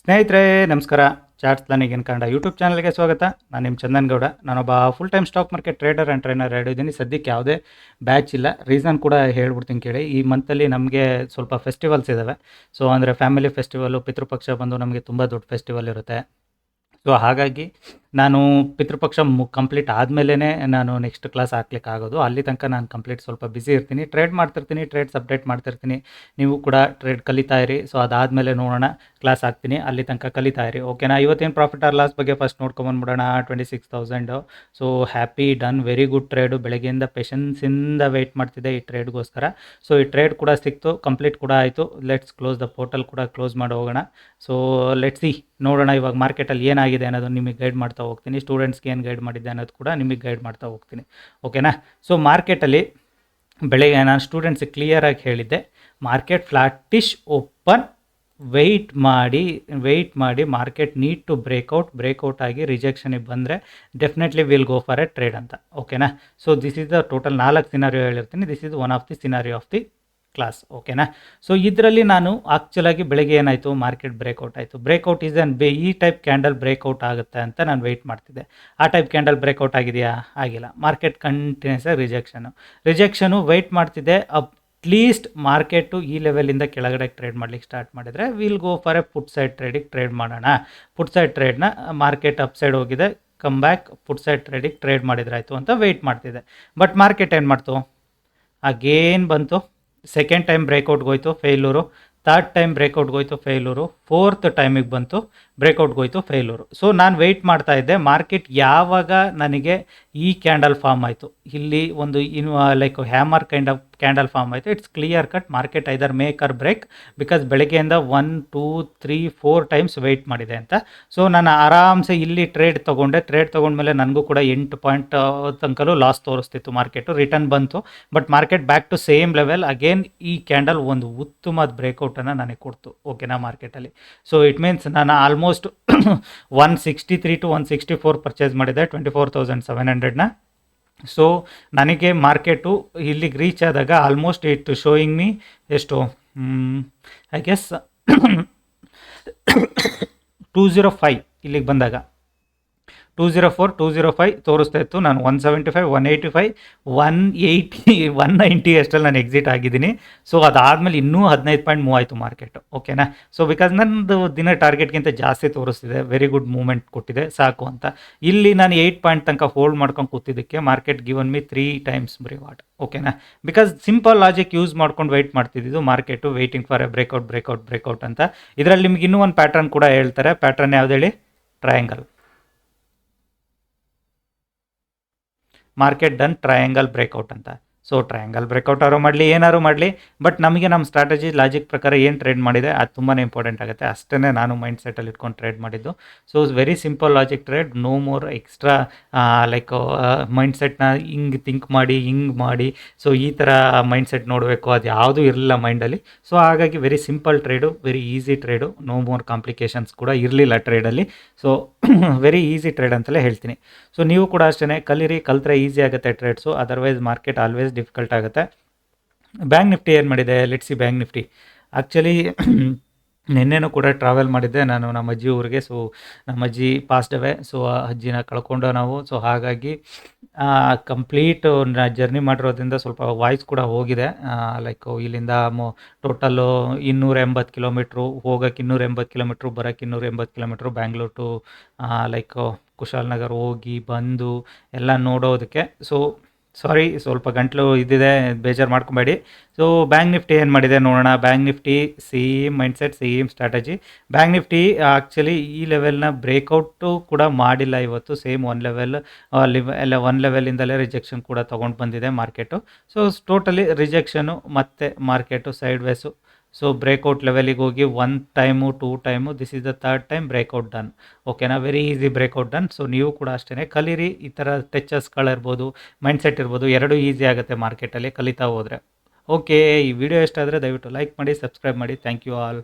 ಸ್ನೇಹಿತರೆ, ನಮಸ್ಕಾರ. Charts planning in Kannada YouTube ಚಾನಲ್ಗೆ ಸ್ವಾಗತ. ನಾನು ನಿಮ್ಮ ಚಂದನ್ ಗೌಡ. ನಾನೊಬ್ಬ full time stock market trader and trainer ಹೇಳಿದ್ದೀನಿ ಸದ್ಯಕ್ಕೆ ಯಾವುದೇ ಬ್ಯಾಚ್ ಇಲ್ಲ. ರೀಸನ್ ಕೂಡ ಹೇಳ್ಬಿಡ್ತೀನಿ ಕೇಳಿ. ಈ ಮಂತಲ್ಲಿ ನಮಗೆ ಸ್ವಲ್ಪ ಫೆಸ್ಟಿವಲ್ಸ್ ಇದ್ದಾವೆ ಸೊ ಅಂದರೆ ಫ್ಯಾಮಿಲಿ ಫೆಸ್ಟಿವಲು ಪಿತೃಪಕ್ಷ ಬಂದು ನಮಗೆ ತುಂಬ ದೊಡ್ಡ ಫೆಸ್ಟಿವಲ್ ಇರುತ್ತೆ. ಸೊ ಹಾಗಾಗಿ ನಾನು ಪಿತೃಪಕ್ಷ ಮು ಕಂಪ್ಲೀಟ್ ಆದಮೇಲೆ ನಾನು ನೆಕ್ಸ್ಟ್ ಕ್ಲಾಸ್ ಹಾಕ್ಲಿಕ್ಕೆ ಆಗೋದು. ಅಲ್ಲಿ ತನಕ ನಾನು ಕಂಪ್ಲೀಟ್ ಸ್ವಲ್ಪ ಬ್ಯುಸಿ ಇರ್ತೀನಿ. ಟ್ರೇಡ್ ಮಾಡ್ತಿರ್ತೀನಿ ಟ್ರೇಡ್ಸ್ ಅಪ್ಡೇಟ್ ಮಾಡ್ತಿರ್ತೀನಿ. ನೀವು ಕೂಡ ಟ್ರೇಡ್ ಕಲಿತಾ ಇರಿ. ಸೊ ಅದಾದಮೇಲೆ ನೋಡೋಣ. ಕ್ಲಾಸ್ ಹಾಕ್ತೀನಿ. ಅಲ್ಲಿ ತನಕ ಕಲಿತಾ ಇರಿ. ಓಕೆನಾ ಇವತ್ತೇನು ಪ್ರಾಫಿಟ್ ಆರ್ ಲಾಸ್ ಬಗ್ಗೆ first ನೋಡ್ಕೊಂಬಂದ್ಬಿಡೋಣ twenty six thousand so happy done very good trade ಬೆಳಗ್ಗೆಯಿಂದ ಪೇಷನ್ಸಿಂದ ವೆಯ್ಟ್ ಮಾಡ್ತಿದ್ದೆ ಈ ಟ್ರೇಡ್ಗೋಸ್ಕರ ಸೊ ಈ ಟ್ರೇಡ್ ಕೂಡ ಸಿಕ್ತು. ಕಂಪ್ಲೀಟ್ ಕೂಡ ಆಯಿತು. ಲೆಟ್ಸ್ ಕ್ಲೋಸ್ ದ ಪೋರ್ಟಲ್ ಕೂಡ ಕ್ಲೋಸ್ ಮಾಡಿ ಹೋಗೋಣ. ಸೊ ಲೆಟ್ಸ್ ನೋಡೋಣ ಇವಾಗ ಮಾರ್ಕೆಟಲ್ಲಿ ಏನಾಗಿದೆ ಅನ್ನೋದು ನಿಮಗೆ ಗೈಡ್ ಮಾಡ್ತಾ ಹೋಗ್ತೀನಿ ಸ್ಟೂಡೆಂಟ್ಸ್ಗೆ ಏನು ಗೈಡ್ ಮಾಡಿದ್ದೆ ಅನ್ನೋದು ಕೂಡ ನಿಮಗೆ ಗೈಡ್ ಮಾಡ್ತಾ ಹೋಗ್ತೀನಿ. ಓಕೆನಾ ಸೊ ಮಾರ್ಕೆಟಲ್ಲಿ ಬೆಳಗ್ಗೆ ನಾನು ಸ್ಟೂಡೆಂಟ್ಸಿಗೆ ಕ್ಲಿಯರಾಗಿ ಹೇಳಿದ್ದೆ ಮಾರ್ಕೆಟ್ ಫ್ಲಾಟಿಶ್ ಓಪನ್ ವೆಯ್ಟ್ ಮಾಡಿ ವೆಯ್ಟ್ ಮಾಡಿ market need to breakout breakout ಆಗಿ ರಿಜೆಕ್ಷನಿಗೆ ಬಂದರೆ definitely will go for a trade ಅಂತ. ಓಕೆನಾ so this is the total ನಾಲ್ಕು ಸಿನಾರಿಯೋ ಹೇಳಿರ್ತೀನಿ. This is one of the scenario of the class ಓಕೆನಾ ಸೊ ಇದರಲ್ಲಿ ನಾನು ಆ್ಯಕ್ಚುಲಾಗಿ ಬೆಳಗ್ಗೆ ಏನಾಯಿತು ಮಾರ್ಕೆಟ್ ಬ್ರೇಕ್ಔಟ್ ಆಯಿತು. ಬ್ರೇಕ್ಔಟ್ ಈಸ್ ಅನ್ ಬೇ, ಈ ಟೈಪ್ ಕ್ಯಾಂಡಲ್ ಬ್ರೇಕ್ಔಟ್ ಆಗುತ್ತೆ ಅಂತ ನಾನು ವೆಯ್ಟ್ ಮಾಡ್ತಿದ್ದೆ. ಆ ಟೈಪ್ ಕ್ಯಾಂಡಲ್ ಬ್ರೇಕ್ಔಟ್ ಆಗಿದೆಯಾ? ಆಗಿಲ್ಲ. ಮಾರ್ಕೆಟ್ ಕಂಟಿನ್ಯೂಸ್ ಆಗಿ ರಿಜೆಕ್ಷನು ರಿಜೆಕ್ಷನು ವೆಯ್ಟ್ ಮಾಡ್ತಿದ್ದೆ. ಅಪ್ ಅಟ್ಲೀಸ್ಟ್ ಮಾರ್ಕೆಟು ಈ ಲೆವೆಲಿಂದ ಕೆಳಗಡೆ ಟ್ರೇಡ್ ಮಾಡ್ಲಿಕ್ಕೆ ಸ್ಟಾರ್ಟ್ ಮಾಡಿದರೆ will go for a put side ಟ್ರೇಡಿಗೆ ಟ್ರೇಡ್ ಮಾಡೋಣ. ಪುಟ್ ಸೈಡ್ ಟ್ರೇಡ್ನ ಮಾರ್ಕೆಟ್ ಅಪ್ ಸೈಡ್ ಹೋಗಿದೆ. ಕಮ್ ಬ್ಯಾಕ್ ಪುಟ್ ಸೈಡ್ ಟ್ರೇಡಿಗೆ ಟ್ರೇಡ್ ಮಾಡಿದ್ರಾಯ್ತು ಅಂತ ವೆಯ್ಟ್ ಮಾಡ್ತಿದ್ದೆ. ಬಟ್ ಮಾರ್ಕೆಟ್ ಏನು ಮಾಡ್ತು? ಆಗೇನು ಬಂತು. ಸೆಕೆಂಡ್ ಟೈಮ್ ಬ್ರೇಕೌಟ್ಗೆ ಹೋಯ್ತು ಫೇಲೂರು ಥರ್ಡ್ ಟೈಮ್ ಬ್ರೇಕೌಟ್ಗೆ ಹೋಯ್ತು ಫೇಲೂರು ಫೋರ್ತ್ ಟೈಮಿಗೆ ಬಂತು ಬ್ರೇಕೌಟ್ಗೆ ಹೋಯ್ತು ಫೇಲೂರು ಸೊ ನಾನು ವೆಯ್ಟ್ ಮಾಡ್ತಾ ಇದ್ದೆ, ಮಾರ್ಕೆಟ್ ಯಾವಾಗ ನನಗೆ ಈ ಕ್ಯಾಂಡಲ್ ಫಾರ್ಮ್ ಆಯಿತು. ಇಲ್ಲಿ ಒಂದು in like hammer kind of candle form ಆಯಿತು. It's clear cut market either make or break because ಬೆಳಗ್ಗೆಯಿಂದ one two three four times wait ಮಾಡಿದೆ ಅಂತ. ಸೊ ನಾನು ಆರಾಮ್ಸೆ ಇಲ್ಲಿ ಟ್ರೇಡ್ ತೊಗೊಂಡೆ. ಟ್ರೇಡ್ ತೊಗೊಂಡ್ಮೇಲೆ ನನಗೂ ಕೂಡ ಎಂಟು ಪಾಯಿಂಟ್ ತನಕಲೂ ಲಾಸ್ ತೋರಿಸ್ತಿತ್ತು ಮಾರ್ಕೆಟು. ರಿಟರ್ನ್ ಬಂತು. But market back to same level again ಈ ಕ್ಯಾಂಡಲ್ ಒಂದು ಉತ್ತಮವಾದ ಬ್ರೇಕೌಟನ್ನು ನನಗೆ ಕೊಡ್ತು. ಓಕೆನಾ ಮಾರ್ಕೆಟಲ್ಲಿ. ಸೊ ಇಟ್ ಮೀನ್ಸ್ ನಾನು almost one sixty three to one sixty four purchase ಮಾಡಿದೆ ಟ್ವೆಂಟಿ ಫೋರ್ ತೌಸಂಡ್ ಸೆವೆನ್ ಹಂಡ್ರೆಡ್ನ ಸೊ ನನಗೆ ಮಾರ್ಕೆಟು ಇಲ್ಲಿಗೆ ರೀಚ್ ಆದಾಗ ಆಲ್ಮೋಸ್ಟ್ ಇಟ್ ಶೋಯಿಂಗ್ ಮೀ ಎಷ್ಟು? I guess two zero five ಇಲ್ಲಿಗೆ ಬಂದಾಗ. Two zero four two zero five ತೋರಿಸ್ತಾ ಇತ್ತು. ನಾನು one seventy five one eighty five one eighty one ninety ಅಷ್ಟರಲ್ಲಿ ನಾನು ಎಕ್ಸಿಟ್ ಆಗಿದ್ದೀನಿ. ಸೊ ಅದಾದಮೇಲೆ ಇನ್ನೂ ಹದಿನೈದು ಪಾಯಿಂಟ್ ಮೂವ್ ಆಯಿತು ಮಾರ್ಕೆಟು ಓಕೆನಾ ಸೊ ಬಿಕಾಸ್ ನನ್ನದು ದಿನ ಟಾರ್ಗೆಟ್ಗಿಂತ ಜಾಸ್ತಿ ತೋರಿಸ್ತಿದೆ. ವೆರಿ ಗುಡ್ ಮೂವ್ಮೆಂಟ್ ಕೊಟ್ಟಿದೆ. ಸಾಕು ಅಂತ. ಇಲ್ಲಿ ನಾನು ಏಯ್ಟ್ ಪಾಯಿಂಟ್ ತನಕ ಹೋಲ್ಡ್ ಮಾಡ್ಕೊಂಡು ಕೂತಿದ್ದಕ್ಕೆ market given me three times reward ಓಕೆನಾ ಬಿಕಾಸ್ ಸಿಂಪಲ್ ಲಾಜಿಕ್ ಯೂಸ್ ಮಾಡ್ಕೊಂಡು wait ಮಾಡ್ತಿದ್ದು market waiting for a breakout breakout breakout ಅಂತ. ಇದರಲ್ಲಿ ನಿಮ್ಗೆ ಇನ್ನೂ ಒಂದು ಪ್ಯಾಟರ್ನ್ ಕೂಡ ಹೇಳ್ತಾರೆ. ಪ್ಯಾಟರ್ನ್ ಯಾವ್ದು ಹೇಳಿ? Triangle market done triangle breakout ಅಂತ. ಸೊ ಟ್ರಯಾಂಗಲ್ ಬ್ರೇಕ್ಔಟ್ ಆರೋ ಮಾಡಲಿ ಏನಾರು ಮಾಡಲಿ ಬಟ್ ನಮಗೆ ನಮ್ಮ ಸ್ಟ್ರಾಟಜಿ ಲಾಜಿಕ್ ಪ್ರಕಾರ ಏನು ಟ್ರೇಡ್ ಮಾಡಿದೆ, ಅದು ತುಂಬಾ ಇಂಪಾರ್ಟೆಂಟ್ ಆಗುತ್ತೆ. ಅಷ್ಟೇ ನಾನು ಮೈಂಡ್ ಸೆಟಲ್ಲಿ ಇಟ್ಕೊಂಡು ಟ್ರೇಡ್ ಮಾಡಿದ್ದು. So very simple logic trade no more extra like mind ಸೆಟ್ನ ಹಿಂಗೆ ಥಿಂಕ್ ಮಾಡಿ, ಹಿಂಗೆ ಮಾಡಿ. ಸೊ ಈ ಥರ ಮೈಂಡ್ ಸೆಟ್ ನೋಡಬೇಕು. ಅದು ಯಾವುದೂ ಇರಲಿಲ್ಲ ಮೈಂಡಲ್ಲಿ ಸೊ ಹಾಗಾಗಿ very simple trade very easy trade no more complications ಕೂಡ ಇರಲಿಲ್ಲ ಟ್ರೇಡಲ್ಲಿ ಸೊ ವೆರಿ ಈಸಿ ಟ್ರೇಡ್ ಅಂತಲೇ ಹೇಳ್ತೀನಿ. ಸೊ ನೀವು ಕೂಡ ಅಷ್ಟೇ ಕಲೀರಿ, ಕಲ್ತ್ರೆ ಈಸಿ ಆಗುತ್ತೆ trades otherwise market always difficult ಆಗುತ್ತೆ. ಬ್ಯಾಂಕ್ ನಿಫ್ಟಿ ಏನು ಮಾಡಿದೆ? Let's see bank nifty. Actually ನಿನ್ನೆನೂ ಕೂಡ ಟ್ರಾವೆಲ್ ಮಾಡಿದ್ದೆ. ನಾನು ನಮ್ಮ ಅಜ್ಜಿ ಊರಿಗೆ ಸೊ ನಮ್ಮ ಅಜ್ಜಿ ಪಾಸ್ಟ್ ಅವೇ ಸೊ ಆ ಅಜ್ಜಿನ ಕಳ್ಕೊಂಡು ನಾವು ಸೊ ಹಾಗಾಗಿ ಕಂಪ್ಲೀಟ್ ಜರ್ನಿ ಮಾಡಿರೋದ್ರಿಂದ ಸ್ವಲ್ಪ ವಾಯ್ಸ್ ಕೂಡ ಹೋಗಿದೆ. ಲೈಕ್ ಇಲ್ಲಿಂದ ಮೊ ಟೋಟಲ್ಲು ಇನ್ನೂರ ಎಂಬತ್ತು ಕಿಲೋಮೀಟ್ರು ಹೋಗೋಕ್ಕೆ ಇನ್ನೂರ ಎಂಬತ್ತು ಕಿಲೋಮೀಟ್ರು ಬರೋಕ್ಕೆ ಇನ್ನೂರ ಎಂಬತ್ತು kilometre Bangalore to like Kushalnagar ಹೋಗಿ ಬಂದು ಎಲ್ಲ ನೋಡೋದಕ್ಕೆ. ಸೊ ಸಾರಿ ಸ್ವಲ್ಪ ಗಂಟಲು ಇದ್ದಿದೆ, ಬೇಜಾರು ಮಾಡ್ಕೊಬೇಡಿ. ಸೊ ಬ್ಯಾಂಕ್ ನಿಫ್ಟಿ ಏನು ಮಾಡಿದೆ ನೋಡೋಣ. Bank Nifty same mindset same strategy Bank Nifty actually ಈ ಲೆವೆಲ್ನ ಬ್ರೇಕ್ಔಟು ಕೂಡ ಮಾಡಿಲ್ಲ ಇವತ್ತು. ಸೇಮ್ ಒನ್ ಲೆವೆಲ್ ಎಲ್ಲ ಒನ್ ಲೆವೆಲಿಂದಲೇ ರಿಜೆಕ್ಷನ್ ಕೂಡ ತೊಗೊಂಡು ಬಂದಿದೆ ಮಾರ್ಕೆಟು ಸೊ ಟೋಟಲಿ ರಿಜೆಕ್ಷನು ಮತ್ತು market side ways so breakout ಲೆವೆಲಿಗೆ ಹೋಗಿ one time two time this is the third time breakout done ಓಕೆನಾ very easy breakout done so ನೀವು ಕೂಡ ಅಷ್ಟೇ ಕಲೀರಿ. ಈ ಥರ ಟೆಚಸ್ಗಳಿರ್ಬೋದು ಮೈಂಡ್ಸೆಟ್ ಇರ್ಬೋದು ಎರಡೂ ಈಸಿ ಆಗುತ್ತೆ ಮಾರ್ಕೆಟಲ್ಲಿ ಕಲಿತಾ ಹೋದರೆ. ಓಕೆ ಈ ವಿಡಿಯೋ ಇಷ್ಟ ಆದರೆ ದಯವಿಟ್ಟು ಲೈಕ್ ಮಾಡಿ ಸಬ್ಸ್ಕ್ರೈಬ್ ಮಾಡಿ. Thank you all